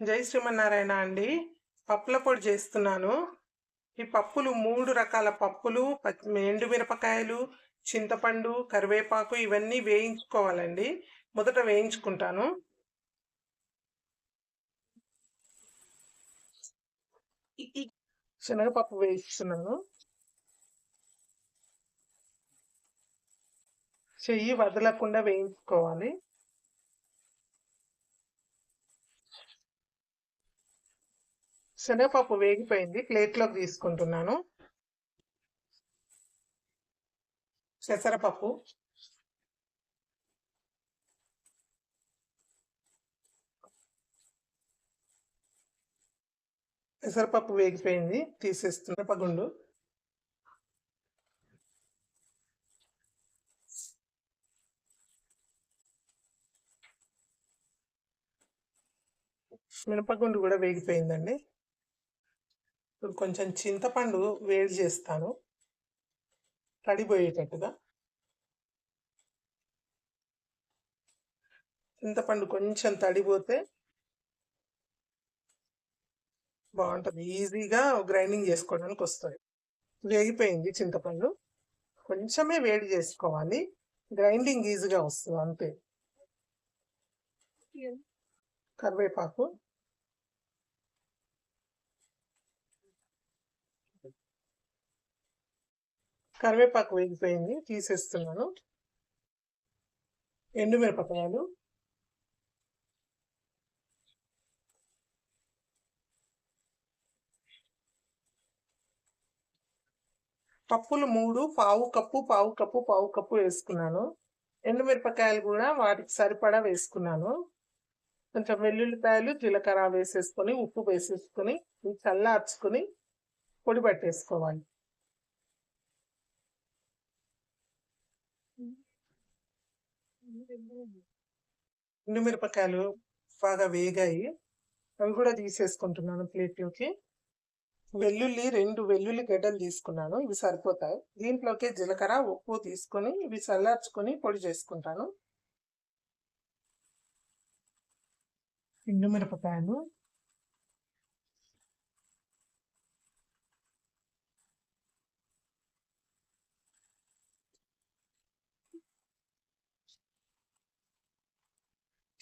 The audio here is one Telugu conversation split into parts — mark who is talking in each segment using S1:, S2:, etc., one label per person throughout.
S1: జై శ్రీమన్నారాయణ అండి. పప్పుల పొడి చేస్తున్నాను. ఈ పప్పులు మూడు రకాల పప్పులు పచ్చి ఎండుమిరపకాయలు చింతపండు కరివేపాకు ఇవన్నీ వేయించుకోవాలండి. మొదట వేయించుకుంటాను. శనగపప్పు వేయిస్తున్నాను. చెయ్యి వదలకుండా వేయించుకోవాలి. శనగపప్పు వేగిపోయింది. ప్లేట్లోకి తీసుకుంటున్నాను. పెసరపప్పు పెసరపప్పు వేగిపోయింది. తీసేస్తున్న పగుండు మినపగుండు కూడా వేగిపోయిందండి. ఇప్పుడు కొంచెం చింతపండు వేడి చేస్తాను. తడిపోయేటట్టుగా చింతపండు కొంచెం తడిపోతే బాగుంటుంది. ఈజీగా గ్రైండింగ్ చేసుకోవడానికి వస్తుంది. వేగిపోయింది చింతపండు. కొంచెమే వేడి చేసుకోవాలి. గ్రైండింగ్ ఈజీగా వస్తుంది అంతే. కరివేపాకు. కరివేపాకు వేగిపోయింది తీసేస్తున్నాను. ఎండుమిరపకాయలు. పప్పులు మూడు పావు కప్పు పావు కప్పు పావు కప్పు వేసుకున్నాను. ఎండుమిరపకాయలు కూడా వాటికి సరిపడా వేసుకున్నాను. కొంచెం వెల్లుల్లిపాయలు జీలకర్ర వేసేసుకొని ఉప్పు వేసేసుకొని ఇవి చల్లార్చుకొని పొడి పట్టేసుకోవాలి. ఎండుమిరపకాయలు బాగా వేగాయి. అవి కూడా తీసేసుకుంటున్నాను ప్లేట్లోకి. వెల్లుల్లి రెండు వెల్లుల్లి గడ్డలు తీసుకున్నాను. ఇవి సరిపోతాయి. దీంట్లోకి జీలకర్ర ఉప్పు తీసుకొని ఇవి చల్లార్చుకొని పొడి చేసుకుంటాను. ఎండు మిరపకాయలు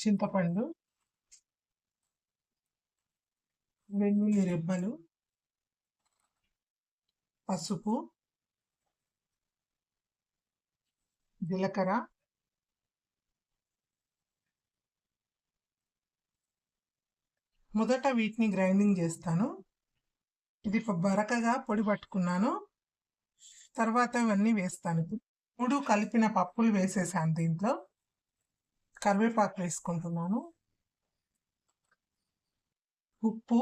S1: చింతపండు వెల్లుల్లి రెబ్బలు పసుపు జీలకర్ర మొదట వీటిని గ్రైండింగ్ చేస్తాను. ఇది బరకగా పొడి పట్టుకున్నాను. తర్వాత ఇవన్నీ వేస్తాను. ఇప్పుడు మూడు కలిపిన పప్పులు వేసేసాను దీంట్లో. కరివేపాకు వేసుకుంటున్నాను. ఉప్పు.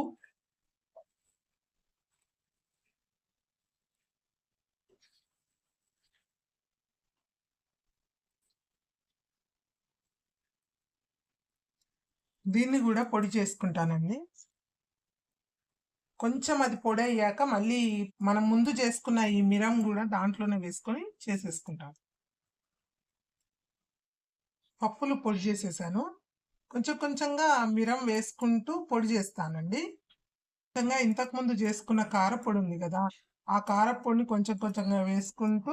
S1: దీన్ని కూడా పొడి చేసుకుంటానండి. కొంచెం అది పొడి అయ్యాక మళ్ళీ మనం ముందు చేసుకున్న ఈ మిరం కూడా దాంట్లోనే వేసుకొని చేసేసుకుంటాం. పప్పులు పొడి చేసేసాను. కొంచెం కొంచెంగా మిరం వేసుకుంటూ పొడి చేస్తానండి. కొంచెంగా ఇంతకుముందు చేసుకున్న కారపొడి ఉంది కదా ఆ కారపొడిని కొంచెం కొంచెంగా వేసుకుంటూ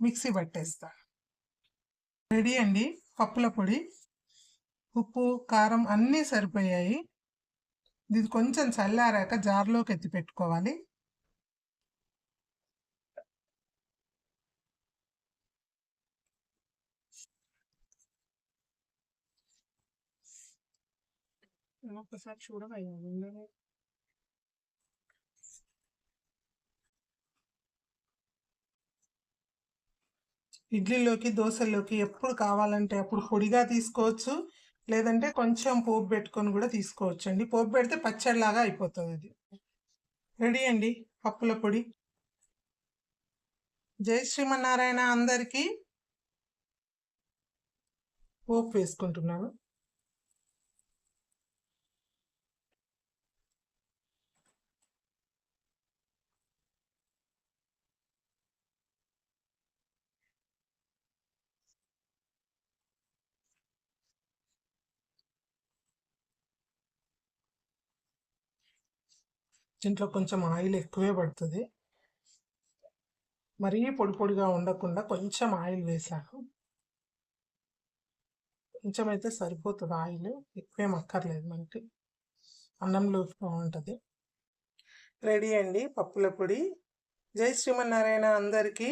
S1: మిక్సీ పట్టేస్తాను రెడీ అండి పప్పుల పొడి. ఉప్పు కారం అన్నీ సరిపోయాయి. ఇది కొంచెం చల్లారాక జార్లోకి ఎత్తి పెట్టుకోవాలి. ఒక్కసారి చూడవయ్యా ఇడ్లీలోకి దోశల్లోకి ఎప్పుడు కావాలంటే అప్పుడు పొడిగా తీసుకోవచ్చు. లేదంటే కొంచెం పోపు పెట్టుకొని కూడా తీసుకోవచ్చు అండి పోపు పెడితే పచ్చడిలాగా అయిపోతుంది అది. రెడీ అండి పప్పుల పొడి. జై శ్రీమన్నారాయణ అందరికీ. పోపు వేసుకుంటున్నాను. దీంట్లో కొంచెం ఆయిల్ ఎక్కువే పడుతుంది. మరీ పొడి పొడిగా ఉండకుండా కొంచెం ఆయిల్ వేసాను కొంచెం అయితే సరిపోతుంది ఆయిల్. ఎక్కువేం అక్కర్లేదు మనకి. అన్నంలో బాగుంటుంది. రెడీ అండి పప్పుల పొడి. జై శ్రీమన్నారాయణ అందరికీ